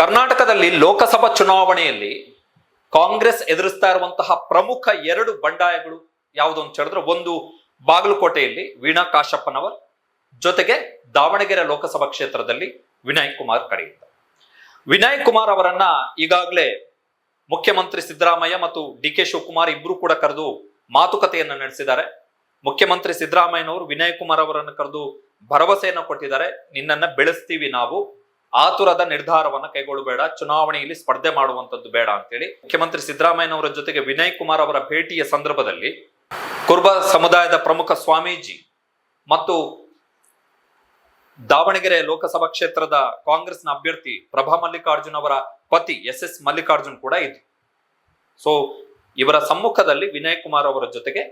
ಕರ್ನಾಟಕದಲ್ಲಿ ಲೋಕಸಭಾ ಚುನಾವಣೆಯಲ್ಲಿ ಕಾಂಗ್ರೆಸ್ ಎದುರಿಸ್ತಾ ಇರುವಂತಹ ಪ್ರಮುಖ ಎರಡು ಬಂಡಾಯಗಳು ಯಾವುದು ಅಂತ ಹೇಳಿದ್ರೆ ಒಂದು ಬಾಗಲಕೋಟೆಯಲ್ಲಿ ವೀಣಾ ಕಾಶಪ್ಪನವರ್, ಜೊತೆಗೆ ದಾವಣಗೆರೆ ಲೋಕಸಭಾ ಕ್ಷೇತ್ರದಲ್ಲಿ ವಿನಯ್ ಕುಮಾರ್ ಕಡೆಯಿಂದ. ವಿನಯ್ ಕುಮಾರ್ ಅವರನ್ನ ಈಗಾಗಲೇ ಮುಖ್ಯಮಂತ್ರಿ ಸಿದ್ದರಾಮಯ್ಯ ಮತ್ತು ಡಿ ಕೆ ಶಿವಕುಮಾರ್ ಇಬ್ರು ಕೂಡ ಕರೆದು ಮಾತುಕತೆಯನ್ನು ನಡೆಸಿದ್ದಾರೆ. ಮುಖ್ಯಮಂತ್ರಿ ಸಿದ್ದರಾಮಯ್ಯನವರು ವಿನಯ್ ಕುಮಾರ್ ಅವರನ್ನು ಕರೆದು ಭರವಸೆಯನ್ನು ಕೊಟ್ಟಿದ್ದಾರೆ. ನಿನ್ನನ್ನ ಬೆಳೆಸ್ತೀವಿ ನಾವು. ಆತುರದ ನಿರ್ಧಾರವನ್ನ ಕೈಗೊಳ್ಳಬೇಡ, ಚುನಾವಣೆಯಲ್ಲಿ ಸ್ಪರ್ಧೆ ಮಾಡುವಂತದ್ದು ಬೇಡ ಅಂತೇಳಿ ಮುಖ್ಯಮಂತ್ರಿ ಸಿದ್ದರಾಮಯ್ಯನವರ ಜೊತೆಗೆ ವಿನಯ್ ಕುಮಾರ್ ಅವರ ಭೇಟಿಯ ಸಂದರ್ಭದಲ್ಲಿ ಕುರ್ಬ ಸಮುದಾಯದ ಪ್ರಮುಖ ಸ್ವಾಮೀಜಿ ಮತ್ತು ದಾವಣಗೆರೆ ಲೋಕಸಭಾ ಕ್ಷೇತ್ರದ ಕಾಂಗ್ರೆಸ್ನ ಅಭ್ಯರ್ಥಿ ಪ್ರಭಾ ಮಲ್ಲಿಕಾರ್ಜುನ್ ಅವರ ಪತಿ ಎಸ್ ಎಸ್ ಮಲ್ಲಿಕಾರ್ಜುನ್ ಕೂಡ ಇದ್ರು ಸೊ ಇವರ ಸಮ್ಮುಖದಲ್ಲಿ ವಿನಯ್ ಕುಮಾರ್ ಅವರ ಜೊತೆಗೆ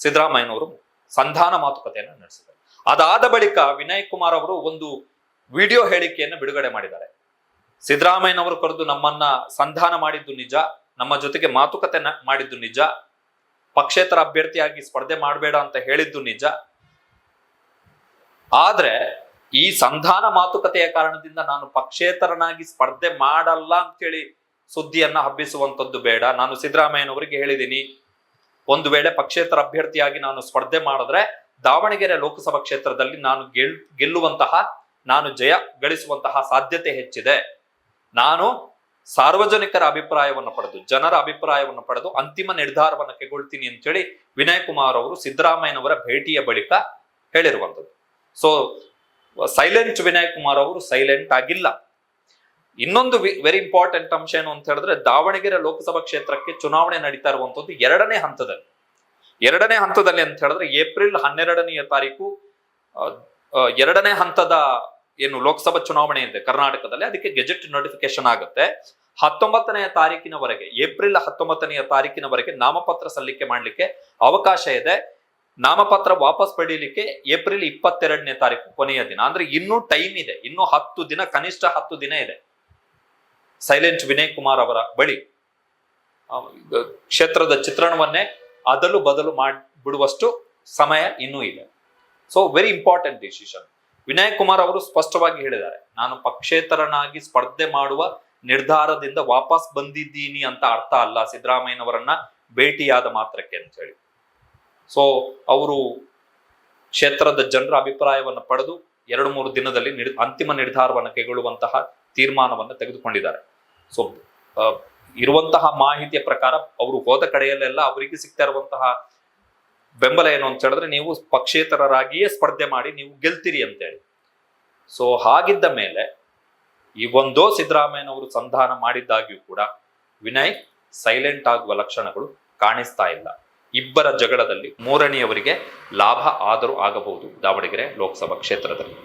ಸಿದ್ದರಾಮಯ್ಯನವರು ಸಂಧಾನ ಮಾತುಕತೆಯನ್ನು ನಡೆಸಿದರು. ಅದಾದ ಬಳಿಕ ವಿನಯ್ ಕುಮಾರ್ ಅವರು ಒಂದು ವಿಡಿಯೋ ಹೇಳಿಕೆಯನ್ನು ಬಿಡುಗಡೆ ಮಾಡಿದ್ದಾರೆ. ಸಿದ್ದರಾಮಯ್ಯನವರು ಕರೆದು ನಮ್ಮನ್ನ ಸಂಧಾನ ಮಾಡಿದ್ದು ನಿಜ, ನಮ್ಮ ಜೊತೆಗೆ ಮಾತುಕತೆ ಮಾಡಿದ್ದು ನಿಜ, ಪಕ್ಷೇತರ ಅಭ್ಯರ್ಥಿಯಾಗಿ ಸ್ಪರ್ಧೆ ಮಾಡಬೇಡ ಅಂತ ಹೇಳಿದ್ದು ನಿಜ. ಆದ್ರೆ ಈ ಸಂಧಾನ ಮಾತುಕತೆಯ ಕಾರಣದಿಂದ ನಾನು ಪಕ್ಷೇತರನಾಗಿ ಸ್ಪರ್ಧೆ ಮಾಡಲ್ಲ ಅಂತೇಳಿ ಸುದ್ದಿಯನ್ನ ಹಬ್ಬಿಸುವಂತದ್ದು ಬೇಡ. ನಾನು ಸಿದ್ದರಾಮಯ್ಯನವರಿಗೆ ಹೇಳಿದ್ದೀನಿ, ಒಂದು ವೇಳೆ ಪಕ್ಷೇತರ ಅಭ್ಯರ್ಥಿಯಾಗಿ ನಾನು ಸ್ಪರ್ಧೆ ಮಾಡಿದ್ರೆ ದಾವಣಗೆರೆ ಲೋಕಸಭಾ ಕ್ಷೇತ್ರದಲ್ಲಿ ನಾನು ಗೆಲ್, ಗೆಲ್ಲುವಂತಹ ನಾನು ಜಯ ಗಳಿಸುವಂತಹ ಸಾಧ್ಯತೆ ಹೆಚ್ಚಿದೆ. ನಾನು ಸಾರ್ವಜನಿಕರ ಅಭಿಪ್ರಾಯವನ್ನು ಪಡೆದು, ಜನರ ಅಭಿಪ್ರಾಯವನ್ನು ಪಡೆದು ಅಂತಿಮ ನಿರ್ಧಾರವನ್ನು ಕೈಗೊಳ್ತೀನಿ ಅಂತೇಳಿ ವಿನಯ್ ಕುಮಾರ್ ಅವರು ಸಿದ್ದರಾಮಯ್ಯನವರ ಭೇಟಿಯ ಬಳಿಕ ಹೇಳಿರುವಂಥದ್ದು. ಸೊ ಸೈಲೆಂಟ್ ವಿನಯ್ ಕುಮಾರ್ ಅವರು ಸೈಲೆಂಟ್ ಆಗಿಲ್ಲ. ಇನ್ನೊಂದು ವೆರಿ ಇಂಪಾರ್ಟೆಂಟ್ ಅಂಶ ಏನು ಅಂತ ಹೇಳಿದ್ರೆ ದಾವಣಗೆರೆ ಲೋಕಸಭಾ ಕ್ಷೇತ್ರಕ್ಕೆ ಚುನಾವಣೆ ನಡೀತಾ ಇರುವಂತದ್ದು ಎರಡನೇ ಹಂತದಲ್ಲಿ. ಎರಡನೇ ಹಂತದಲ್ಲಿ ಅಂತ ಹೇಳಿದ್ರೆ ಏಪ್ರಿಲ್ ಹನ್ನೆರಡನೆಯ ತಾರೀಕು ಎರಡನೇ ಹಂತದ ಏನು ಲೋಕಸಭಾ ಚುನಾವಣೆ ಇದೆ ಕರ್ನಾಟಕದಲ್ಲಿ ಅದಕ್ಕೆ ಗೆಜೆಟ್ ನೋಟಿಫಿಕೇಶನ್ ಆಗುತ್ತೆ. ಹತ್ತೊಂಬತ್ತನೆಯ ತಾರೀಕಿನವರೆಗೆ, ಏಪ್ರಿಲ್ ಹತ್ತೊಂಬತ್ತನೆಯ ತಾರೀಕಿನವರೆಗೆ ನಾಮಪತ್ರ ಸಲ್ಲಿಕೆ ಮಾಡಲಿಕ್ಕೆ ಅವಕಾಶ ಇದೆ. ನಾಮಪತ್ರ ವಾಪಸ್ ಪಡೀಲಿಕ್ಕೆ ಏಪ್ರಿಲ್ ಇಪ್ಪತ್ತೆರಡನೇ ತಾರೀಕು ಕೊನೆಯ ದಿನ. ಅಂದ್ರೆ ಇನ್ನೂ ಟೈಮ್ ಇದೆ. ಇನ್ನೂ ಹತ್ತು ದಿನ, ಕನಿಷ್ಠ ಹತ್ತು ದಿನ ಇದೆ. ಸೈಲೆಂಟ್ ವಿನಯ್ ಕುಮಾರ್ ಅವರ ಬಳಿ. ಕ್ಷೇತ್ರದ ಚಿತ್ರಣವನ್ನೇ ಅದಲು ಬದಲು ಮಾಡಿ ಬಿಡುವಷ್ಟು ಸಮಯ ಇನ್ನೂ ಇದೆ. So very important decision Vinay Kumar ಅವರು ಸ್ಪಷ್ಟವಾಗಿ ಹೇಳಿದ್ದಾರೆ, ನಾನು ಪಕ್ಷೇತರನಾಗಿ ಸ್ಪರ್ಧೆ ಮಾಡುವ ನಿರ್ಧಾರದಿಂದ ವಾಪಸ್ ಬಂದಿದ್ದೀನಿ ಅಂತ ಅರ್ಥ ಅಲ್ಲ ಸಿದ್ದರಾಮಯ್ಯನವರನ್ನ ಭೇಟಿಯಾದ ಮಾತ್ರಕ್ಕೆ ಅಂತ ಹೇಳಿ. ಸೊ ಅವರು ಕ್ಷೇತ್ರದ ಜನರ ಅಭಿಪ್ರಾಯವನ್ನು ಪಡೆದು ಎರಡು ಮೂರು ದಿನದಲ್ಲಿ ನಿರ್- ಅಂತಿಮ ನಿರ್ಧಾರವನ್ನು ಕೈಗೊಳ್ಳುವಂತಹ ತೀರ್ಮಾನವನ್ನು ತೆಗೆದುಕೊಂಡಿದ್ದಾರೆ. ಸೊ ಇರುವಂತಹ ಮಾಹಿತಿಯ ಪ್ರಕಾರ ಅವರು ಹೋದ ಕಡೆಯಲ್ಲೆಲ್ಲ ಅವರಿಗೆ ಸಿಗ್ತಾ ಇರುವಂತಹ ಬೆಂಬಲ ಏನು ಅಂತ ಹೇಳಿದ್ರೆ ನೀವು ಪಕ್ಷೇತರರಾಗಿಯೇ ಸ್ಪರ್ಧೆ ಮಾಡಿ ನೀವು ಗೆಲ್ತೀರಿ ಅಂತೇಳಿ. ಸೊ ಹಾಗಿದ್ದ ಮೇಲೆ ಈ ಒಂದೋ ಸಿದ್ದರಾಮಯ್ಯನವರು ಸಂಧಾನ ಮಾಡಿದ್ದಾಗಿಯೂ ಕೂಡ ವಿನಯ್ ಸೈಲೆಂಟ್ ಆಗುವ ಲಕ್ಷಣಗಳು ಕಾಣಿಸ್ತಾ ಇಲ್ಲ. ಇಬ್ಬರ ಜಗಳದಲ್ಲಿ ಮೂರನೆಯವರಿಗೆ ಲಾಭ, ಆದರೂ ಆಗಬಹುದು ದಾವಣಗೆರೆ ಲೋಕಸಭಾ ಕ್ಷೇತ್ರದಲ್ಲಿ.